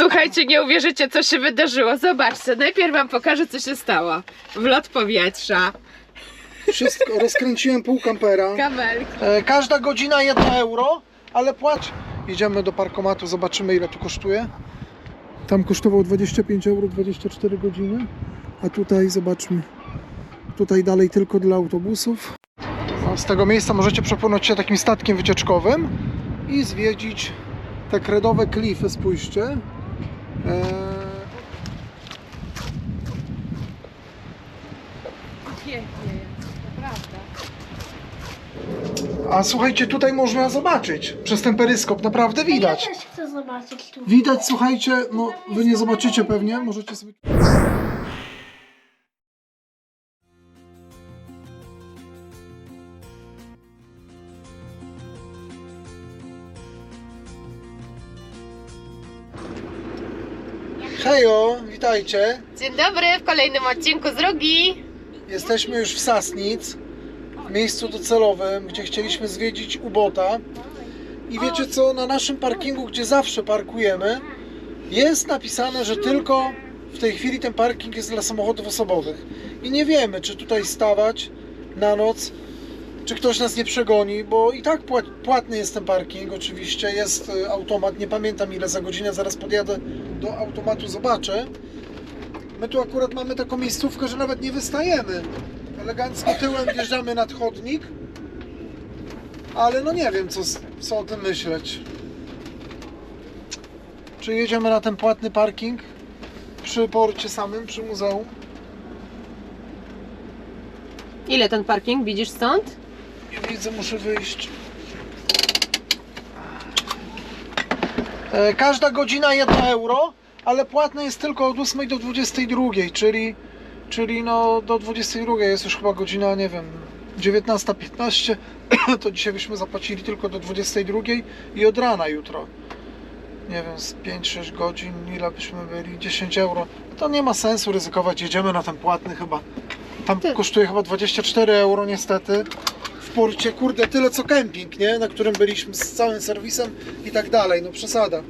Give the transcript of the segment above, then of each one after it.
Słuchajcie, nie uwierzycie, co się wydarzyło. Zobaczcie, najpierw wam pokażę, co się stało. Wlot powietrza, Wszystko, rozkręciłem pół kampera. kabelki. E, każda godzina 1 euro, ale płać. Jedziemy do parkomatu, zobaczymy ile tu kosztuje. Tam kosztował 25 euro 24 godziny, a tutaj zobaczmy. Tutaj dalej tylko dla autobusów. Z tego miejsca możecie przepłynąć się takim statkiem wycieczkowym i zwiedzić te kredowe klify, spójrzcie. Pięknie jest, naprawdę. a słuchajcie, tutaj można zobaczyć przez ten peryskop, naprawdę widać. Ja też chcę zobaczyć tu. Widać, słuchajcie, no wy nie zobaczycie pewnie, możecie sobie. Witajcie. Dzień dobry, w kolejnym odcinku z. Jesteśmy już w Sasnic, w miejscu docelowym, gdzie chcieliśmy zwiedzić Ubota. I wiecie co, na naszym parkingu, gdzie zawsze parkujemy, jest napisane, że tylko w tej chwili ten parking jest dla samochodów osobowych. I nie wiemy, czy tutaj stawać na noc, czy ktoś nas nie przegoni, bo i tak pła- płatny jest ten parking, oczywiście, jest y, automat, nie pamiętam ile za godzinę, zaraz podjadę do automatu, zobaczę. My tu akurat mamy taką miejscówkę, że nawet nie wystajemy. Elegancko tyłem wjeżdżamy nad chodnik. Ale no nie wiem, co, co o tym myśleć. Czy jedziemy na ten płatny parking przy porcie samym, przy muzeum? Ile ten parking widzisz stąd? Nie widzę, muszę wyjść. E, Każda godzina 1 euro, ale płatne jest tylko od 8 do 22, czyli, czyli no do 22 jest już chyba godzina, nie wiem, 19.15, to dzisiaj byśmy zapłacili tylko do 22 i od rana jutro. Nie wiem, z 5-6 godzin, ile byśmy byli? 10 euro. To nie ma sensu ryzykować, jedziemy na ten płatny chyba. Tam Ty- kosztuje chyba 24 euro niestety w porcie, kurde, tyle co kemping, nie? Na którym byliśmy z całym serwisem i tak dalej, no przesada.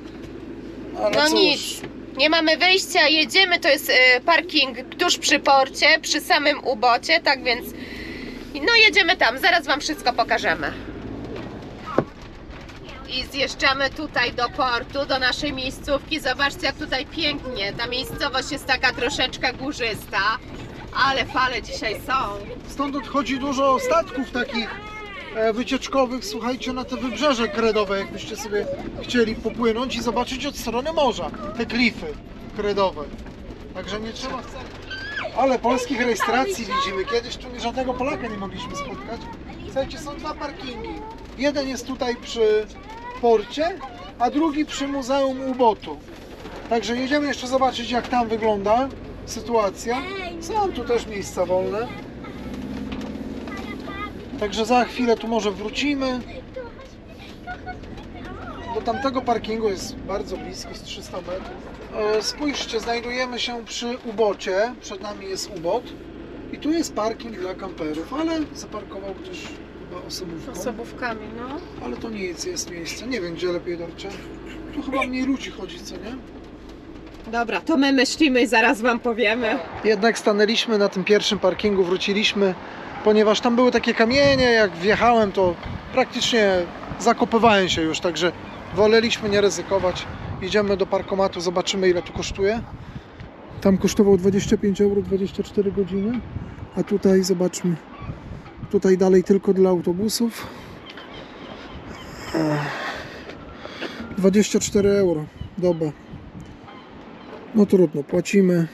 Ale No cóż, nic. Nie mamy wyjścia, jedziemy, to jest e, parking tuż przy porcie, przy samym ubocie, tak więc no jedziemy tam, zaraz wam wszystko pokażemy. I zjeżdżamy tutaj do portu, do naszej miejscówki. Zobaczcie jak tutaj pięknie. Ta miejscowość jest taka troszeczkę górzysta, ale fale dzisiaj są. Stąd odchodzi dużo statków takich wycieczkowych, słuchajcie, na te wybrzeże kredowe, jakbyście sobie chcieli popłynąć i zobaczyć od strony morza te klify kredowe. Także nie trzeba wcale... Ale polskich rejestracji widzimy. Kiedyś tu żadnego Polaka nie mogliśmy spotkać. Słuchajcie, są dwa parkingi. Jeden jest tutaj przy porcie, a drugi przy Muzeum Ubotu. Także jedziemy jeszcze zobaczyć, jak tam wygląda sytuacja. Są tu też miejsca wolne. Także za chwilę tu może wrócimy. Do tamtego parkingu jest bardzo blisko, z 300 metrów. E, Spójrzcie, znajdujemy się przy ubocie. Przed nami jest ubot. I tu jest parking dla kamperów, ale zaparkował ktoś chyba osobówką. Osobówkami, no. Ale to nie jest, jest miejsce. Nie wiem, gdzie lepiej dorcie. Tu chyba mniej ludzi chodzi, co nie? Dobra, to my myślimy i zaraz wam powiemy. Jednak stanęliśmy na tym pierwszym parkingu, wróciliśmy, ponieważ tam były takie kamienie, jak wjechałem to praktycznie zakopywałem się już, także woleliśmy nie ryzykować. Idziemy do parkomatu, zobaczymy ile tu kosztuje. Tam kosztował 25 euro 24 godziny, a tutaj zobaczmy, tutaj dalej tylko dla autobusów. Ech. 24 euro, dobra. No trudno, płacimy.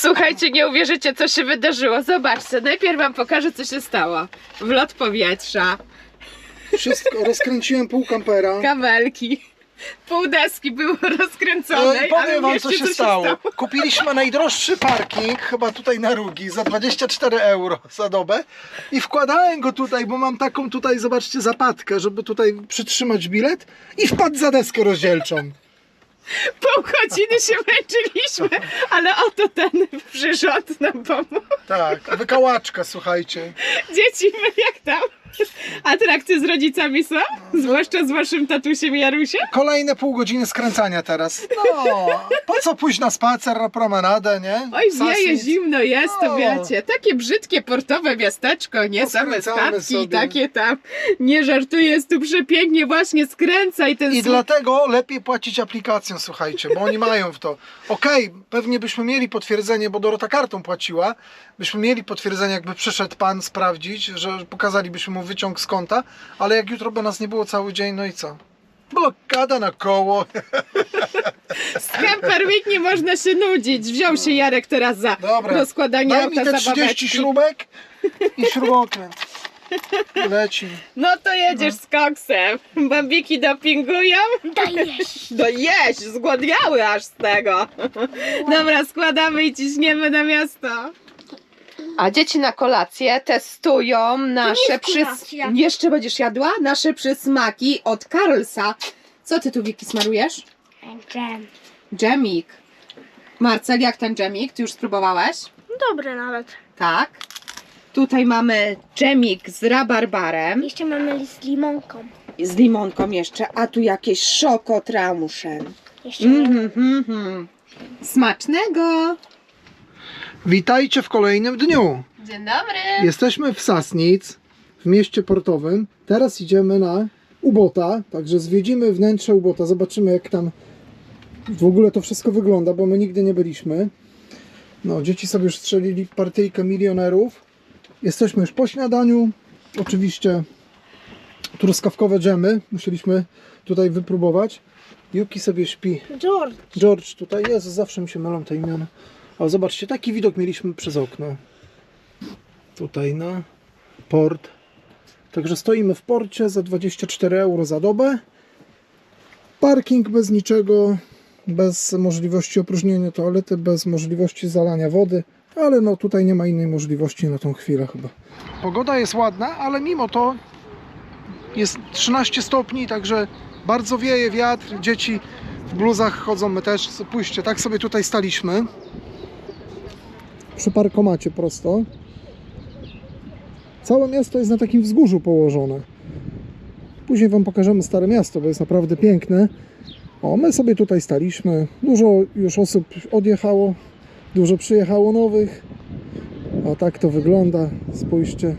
Słuchajcie, nie uwierzycie, co się wydarzyło. Zobaczcie, najpierw wam pokażę, co się stało. Wlot powietrza, Wszystko, rozkręciłem pół kampera. kabelki, pół deski było rozkręcone. Ale powiem wam co się stało. Kupiliśmy najdroższy parking, chyba tutaj na Rugi, za 24 euro za dobę i wkładałem go tutaj, bo mam taką tutaj, zobaczcie, zapadkę, żeby tutaj przytrzymać bilet i wpadł za deskę rozdzielczą. Pół godziny się męczyliśmy, ale oto ten przyrząd nam pomógł. Tak, wykałaczka, słuchajcie. Dzieci, my jak tam? Atrakcje z rodzicami są? Zwłaszcza z waszym tatusiem Jarusiem? Kolejne pół godziny skręcania teraz. No, po co pójść na spacer, na promenadę, nie? Oj, wieje, zimno jest, to O. wiecie. Takie brzydkie portowe miasteczko, nie same statki i takie tam. Nie żartuję, jest tu przepięknie, właśnie skręca i ten I dlatego lepiej płacić aplikacją, słuchajcie, bo oni mają w to. Okej, pewnie byśmy mieli potwierdzenie, bo Dorota kartą płaciła, byśmy mieli potwierdzenie, jakby przyszedł pan sprawdzić, że pokazalibyśmy mu wyciąg z konta, ale jak jutro by nas nie było cały dzień, no i co? Blokada na koło. Z Camperweek nie można się nudzić. Wziął się Jarek teraz za Dobra, rozkładanie Daj auta mi te 30 zabaweczki. śrubek i śrubokręt. Leci. No to jedziesz z koksem. Bambiki dopingują. Dajesz. No jeść, zgłodniały aż z tego. Dobra, składamy i ciśniemy na miasto. A dzieci na kolację testują nasze kolacja. Jeszcze będziesz jadła? Nasze przysmaki od Karlsa. Co ty tu Wiki smarujesz? Dżem. Dżemik. Marcel, jak ten dżemik? Ty już spróbowałeś? Dobre nawet. Tak. Tutaj mamy dżemik z rabarbarem. Jeszcze mamy z limonką. Z limonką jeszcze, a tu jakieś szokotramusze. Jeszcze Mhm, mhm, mhm. Smacznego! Witajcie w kolejnym dniu. Dzień dobry! Jesteśmy w Sasnic, w mieście portowym. Teraz idziemy na Ubota, także zwiedzimy wnętrze Ubota, zobaczymy jak tam w ogóle to wszystko wygląda, bo my nigdy nie byliśmy. No, dzieci sobie już strzelili partyjkę milionerów. Jesteśmy już po śniadaniu. Oczywiście truskawkowe dżemy musieliśmy tutaj wypróbować. Yuki sobie śpi. George. George tutaj jest, zawsze mi się mylą te imiona. Ale zobaczcie, taki widok mieliśmy przez okno. Tutaj na port. Także stoimy w porcie za 24 euro za dobę. Parking bez niczego, bez możliwości opróżnienia toalety, bez możliwości zalania wody. Ale no tutaj nie ma innej możliwości na tą chwilę chyba. Pogoda jest ładna, ale mimo to jest 13 stopni, także bardzo wieje wiatr. Dzieci w bluzach chodzą, my też. Pójście, tak sobie tutaj staliśmy. Przy parkomacie prosto. Całe miasto jest na takim wzgórzu położone. Później Wam pokażemy Stare Miasto, bo jest naprawdę piękne. O, my sobie tutaj staliśmy. Dużo już osób odjechało, dużo przyjechało nowych. O, tak to wygląda. Spójrzcie.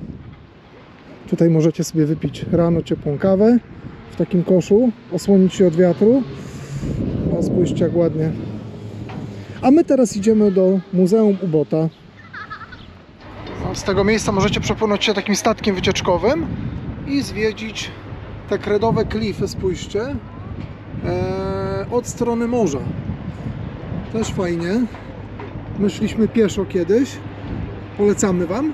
Tutaj możecie sobie wypić rano ciepłą kawę w takim koszu, osłonić się od wiatru. O, spójrzcie jak ładnie. A my teraz idziemy do Muzeum Ubota. Z tego miejsca możecie przepłynąć się takim statkiem wycieczkowym i zwiedzić te kredowe klify, spójrzcie, e, od strony morza. Też fajnie. My szliśmy pieszo kiedyś. Polecamy Wam.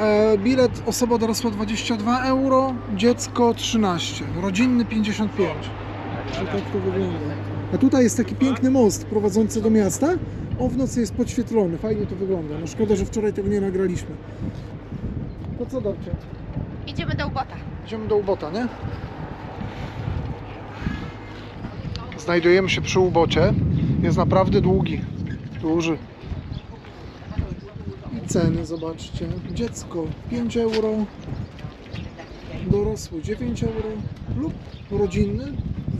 E, bilet osoba dorosła 22 euro, dziecko 13, rodzinny 55. Także tak to wygląda. A tutaj jest taki piękny most prowadzący do miasta. On w nocy jest podświetlony, fajnie to wygląda. No szkoda, że wczoraj tego nie nagraliśmy. To co dobrze? Idziemy do ubota. Idziemy do Ubota, nie? Znajdujemy się przy Ubocie. Jest naprawdę długi, duży. I ceny, zobaczcie. Dziecko 5 euro, dorosły 9 euro lub rodzinny,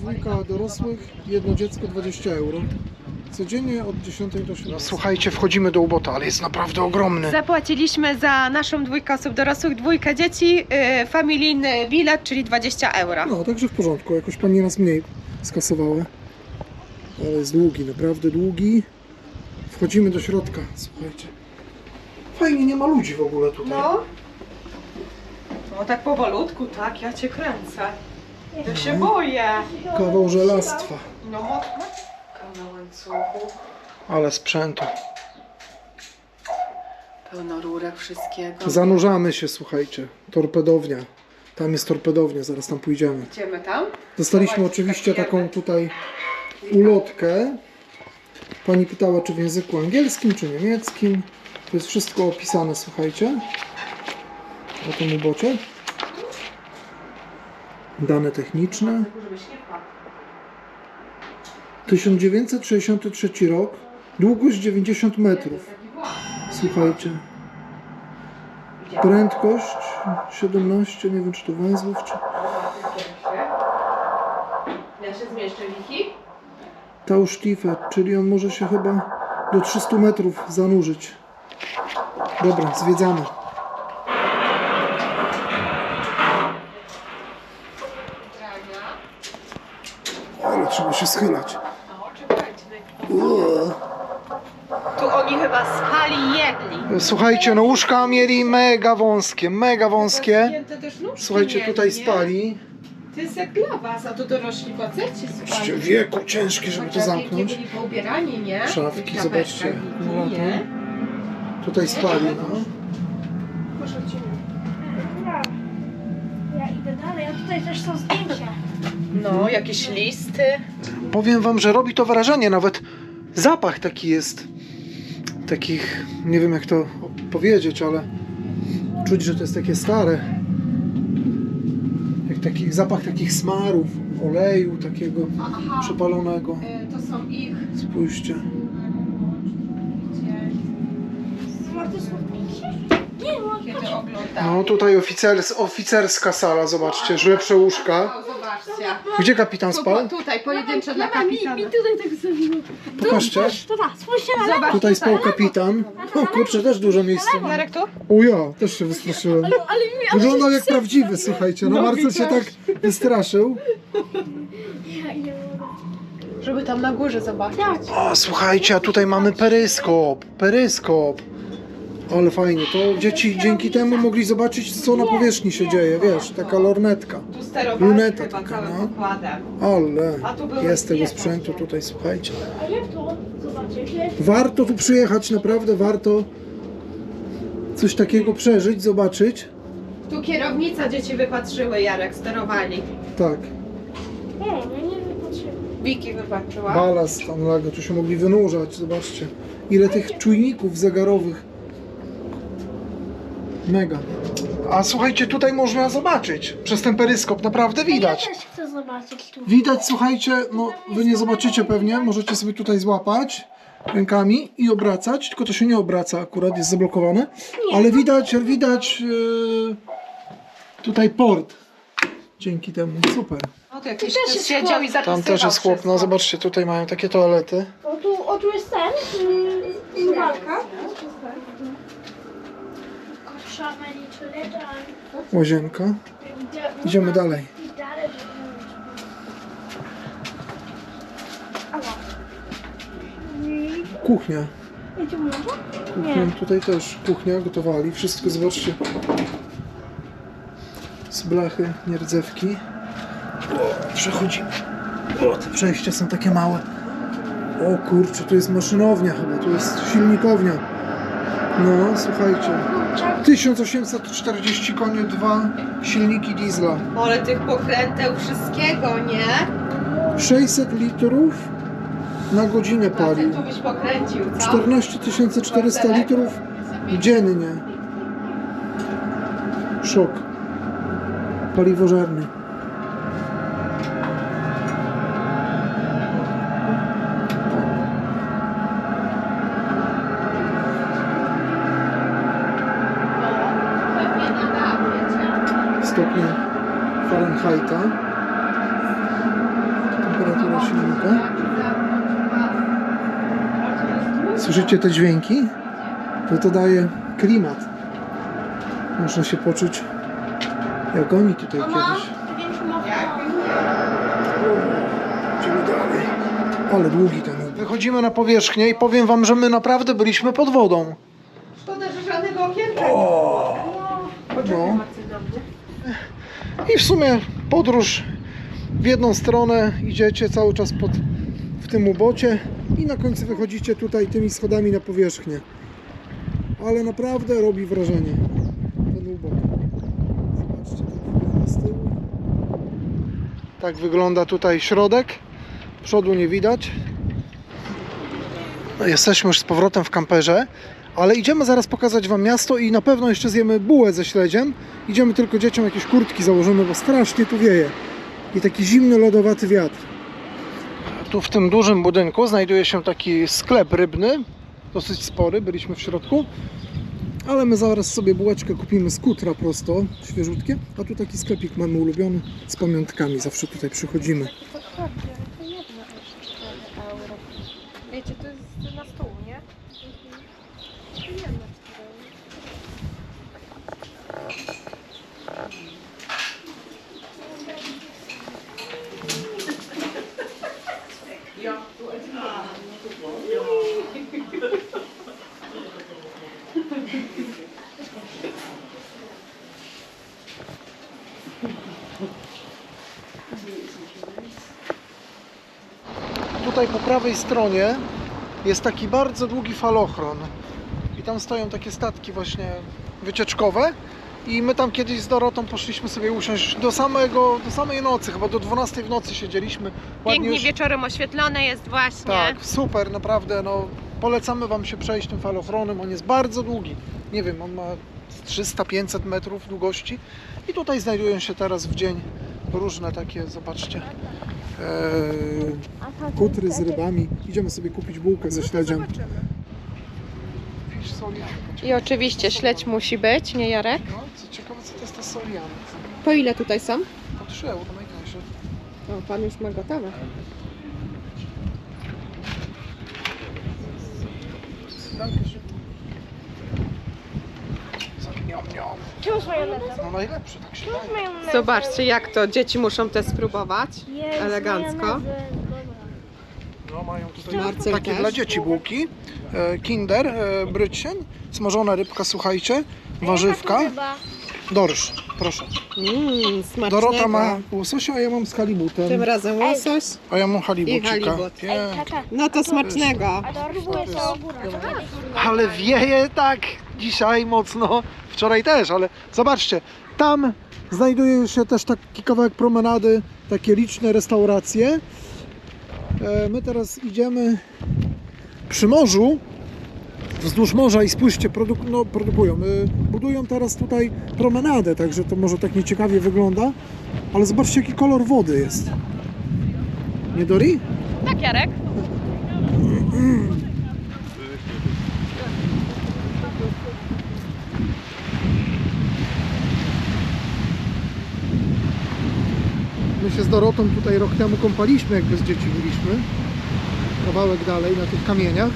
dwójka dorosłych, jedno dziecko 20 euro. Codziennie od 10 do 17. No, słuchajcie, wchodzimy do Ubota, ale jest naprawdę ogromny. Zapłaciliśmy za naszą dwójkę osób dorosłych, dwójkę dzieci, yy, familijny bilet, czyli 20 euro. No, także w porządku. Jakoś pani nas mniej skasowała. Ale jest długi, naprawdę długi. Wchodzimy do środka, słuchajcie. Fajnie, nie ma ludzi w ogóle tutaj. No. No tak powolutku, tak, ja cię kręcę. Ja się boję. Kawał żelastwa. No mocno. Na łańcuchu. Ale sprzętu. Pełno rurek wszystkiego. Zanurzamy się, słuchajcie. Torpedownia. Tam jest torpedownia, zaraz tam pójdziemy. Idziemy tam? Dostaliśmy oczywiście skakujemy. taką tutaj ulotkę. Pani pytała, czy w języku angielskim, czy niemieckim. To jest wszystko opisane, słuchajcie. O tym ubocie. Dane techniczne. 1963 rok. Długość 90 metrów. Słuchajcie. Prędkość 17, nie wiem czy to węzłów, czy... Zmieszczę, Wiki? Tausztifę, czyli on może się chyba do 300 metrów zanurzyć. Dobra, zwiedzamy. Trzeba się schylać. Tu oni chyba spali i jedli. Słuchajcie, no łóżka mieli mega wąskie, mega wąskie. Słuchajcie, tutaj spali. To jest jak dla was, a tu dorośli faceci spali. wieku ciężki, żeby to zamknąć. Nie byli poubierani, nie? Szafki, zobaczcie? Tutaj spali, no. No, jakieś listy. Powiem wam, że robi to wrażenie, nawet zapach taki jest. Takich, nie wiem jak to powiedzieć, ale czuć, że to jest takie stare. Jak taki zapach takich smarów, oleju takiego Aha, przepalonego. y, to są ich. Spójrzcie. Ma to są zdjęcia? Nie, no. No tutaj oficers, oficerska sala, zobaczcie, lepsze łóżka. Zobaczcie. Gdzie kapitan spał? po, tutaj, pojedyncze dla mi, kapitana. mi tutaj tak zrobiło. Pokażcie. To tak, spójrzcie na lewo. Zobacz Tutaj spał kapitan. O kurczę, też dużo miejsca. ma. Marek tu? O ja, też się wystraszyłem. Ale mi Wyglądał jak prawdziwy, słuchajcie. No No, Marcel się tak wystraszył. Żeby tam na górze zobaczyć. O, słuchajcie, a tutaj mamy peryskop. Peryskop. Ale fajnie, to dzieci dzięki temu mogli zobaczyć, co na powierzchni się dzieje, wiesz, taka lornetka. Tu sterowali Luneta chyba taka, całym no. pokładem. Ale A tu były jest tego sprzętu tutaj, słuchajcie. A jak to? Zobaczcie, źle. Warto tu przyjechać, naprawdę warto coś takiego przeżyć, zobaczyć. Tu kierownica dzieci wypatrzyły, Jarek, sterowali. Tak, Nie, ja nie wypatrzyłem. Wiki wypatrzyła. balast tam laga, tu się mogli wynurzać, zobaczcie. Ile tych czujników zegarowych. Mega. A słuchajcie, tutaj można zobaczyć. Przez ten peryskop naprawdę widać. Ja też chcę zobaczyć tu. Widać, słuchajcie, no wy nie zobaczycie pewnie, możecie sobie tutaj złapać rękami i obracać, tylko to się nie obraca akurat, jest zablokowane, ale widać, widać yy, tutaj port. Dzięki temu, super. O, tu jakiś też jest siedział i zapisywał Tam też jest chłop, no wszystko. zobaczcie, tutaj mają takie toalety. O tu, o tu jest ten, yy, zmywarka. Łazienka. Idziemy dalej. Kuchnia. Kuchnia, tutaj też kuchnia, gotowali, wszystko zobaczcie. Z blachy, nierdzewki. O, przechodzimy. O, te przejścia są takie małe. O kurczę, tu jest maszynownia chyba, tu jest silnikownia. No, słuchajcie. 1840 konie, dwa silniki diesla. Ale tych pokręteł wszystkiego, nie? 600 litrów na godzinę palił. Tu byś pokręcił, co? 14 400 litrów dziennie. Szok. Paliwożarny. Pewnie nada, wiecie. Stopnie Fahrenheita. Temperatura silnika. Słyszycie te dźwięki? To to daje klimat. Można się poczuć jak oni tutaj kiedyś. Idziemy dalej. Ale długi ten. Wychodzimy na powierzchnię i powiem wam, że my naprawdę byliśmy pod wodą. Szkoda, że żadnego okienka O! No. I w sumie podróż w jedną stronę idziecie cały czas pod, w tym ubocie i na końcu wychodzicie tutaj tymi schodami na powierzchnię. Ale naprawdę robi wrażenie ten ubok. Zobaczcie, tak z tyłu. Tak wygląda tutaj środek. Przodu nie widać. No, jesteśmy już z powrotem w kamperze. Ale idziemy zaraz pokazać Wam miasto i na pewno jeszcze zjemy bułę ze śledziem. Idziemy tylko dzieciom jakieś kurtki założymy, bo strasznie tu wieje. I taki zimny, lodowaty wiatr. Tu w tym dużym budynku znajduje się taki sklep rybny, dosyć spory, byliśmy w środku. Ale my zaraz sobie bułeczkę kupimy z kutra prosto, świeżutkie. A tu taki sklepik mamy ulubiony z pamiątkami. Zawsze tutaj przychodzimy. Wiecie, to jest na stół, nie? Tutaj po prawej stronie jest taki bardzo długi falochron. I tam stoją takie statki właśnie wycieczkowe. I my tam kiedyś z Dorotą poszliśmy sobie usiąść do samego, do samej nocy, chyba do 12 w nocy siedzieliśmy. Pięknie już- wieczorem oświetlone jest właśnie. Tak, super, naprawdę. No, polecamy Wam się przejść tym falochronem. On jest bardzo długi. Nie wiem, on ma z 300-500 metrów długości. I tutaj znajdują się teraz w dzień różne takie, zobaczcie, kutry z rybami. Idziemy sobie kupić bułkę ze śledziem. I oczywiście śledź musi być, nie Jarek? No, co ciekawe, co to jest ta soliana. Po ile tutaj są? Po 3 euro najtańsze. O, pan już ma gotowe. Dankeschön. Czemu z majonezem? No najlepsze, tak się Czemu z daje. majonezem? Zobaczcie jak to dzieci muszą te spróbować. Jest elegancko. majonezem, dobra. No, mają tutaj Marcel takie też. dla dzieci bułki. E, Kinder, e, brycień, smażona rybka, słuchajcie, warzywka, dorsz, proszę. Mmm, smacznego. Dorota ma łososia, a ja mam z Tym halibutem. razem łosoś. A ja mam halibucika. I halibut. Ej, Pięknie. tata, No to smacznego. a to Ale wieje tak dzisiaj mocno, wczoraj też, ale zobaczcie, tam znajduje się też taki kawałek promenady, takie liczne restauracje. E, My teraz idziemy przy morzu, wzdłuż morza i spójrzcie, no, produkują, y, budują teraz tutaj promenadę, także to może tak nieciekawie wygląda, ale zobaczcie jaki kolor wody jest. Nie Dori? Tak Jarek? Się z Dorotą tutaj rok temu kąpaliśmy, jak bez dzieci byliśmy. Kawałek dalej na tych kamieniach.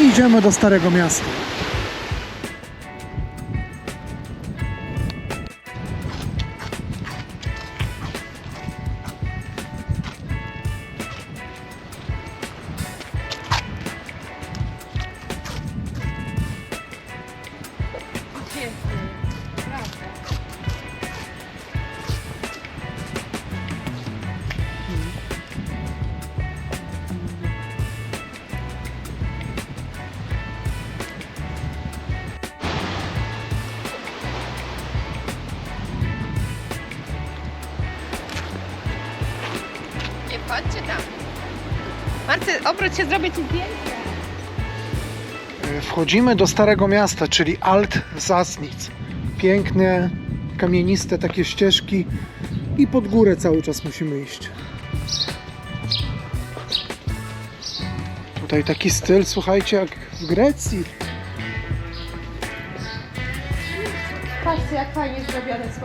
Idziemy do Starego Miasta. Nie wchodźcie tam. Marcy, obróć się, zrobię ci zdjęcie. Wchodzimy do Starego Miasta, czyli Alt Zasnic. Piękne, kamieniste takie ścieżki i pod górę cały czas musimy iść. Tutaj taki styl, słuchajcie, jak w Grecji. Patrzcie jak fajnie zrobione z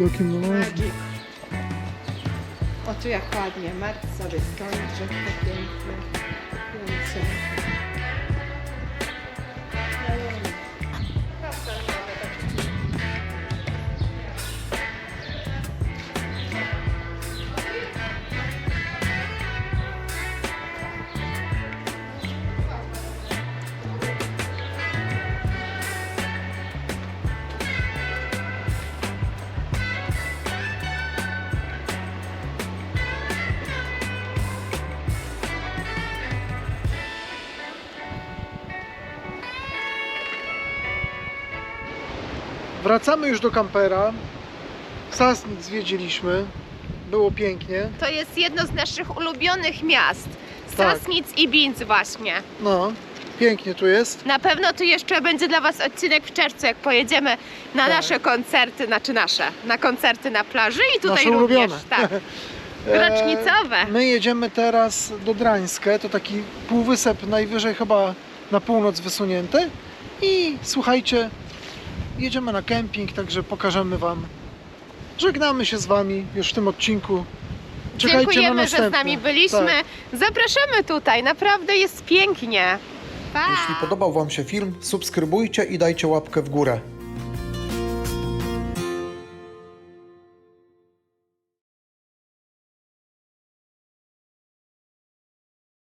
widokiem na morze. Magic. O tu jak ładnie, Mark sobie stoi, drzewko piękne. Wracamy już do kampera. Sasnic zwiedziliśmy. Było pięknie. To jest jedno z naszych ulubionych miast. Tak. Sasnic i Binz właśnie. No, pięknie tu jest. Na pewno tu jeszcze będzie dla Was odcinek w czerwcu, jak pojedziemy na Tak. nasze koncerty, znaczy nasze, na koncerty na plaży i tutaj Nasze również, ulubione. tak, E, rocznicowe. My jedziemy teraz do Drańskę, to taki półwysep najwyżej chyba na północ wysunięty. I słuchajcie, jedziemy na kemping, także pokażemy Wam. Żegnamy się z Wami już w tym odcinku. Czekajcie na Dziękujemy, że z nami byliśmy. Tak. Zapraszamy tutaj, naprawdę jest pięknie. Pa! Jeśli podobał Wam się film, subskrybujcie i dajcie łapkę w górę.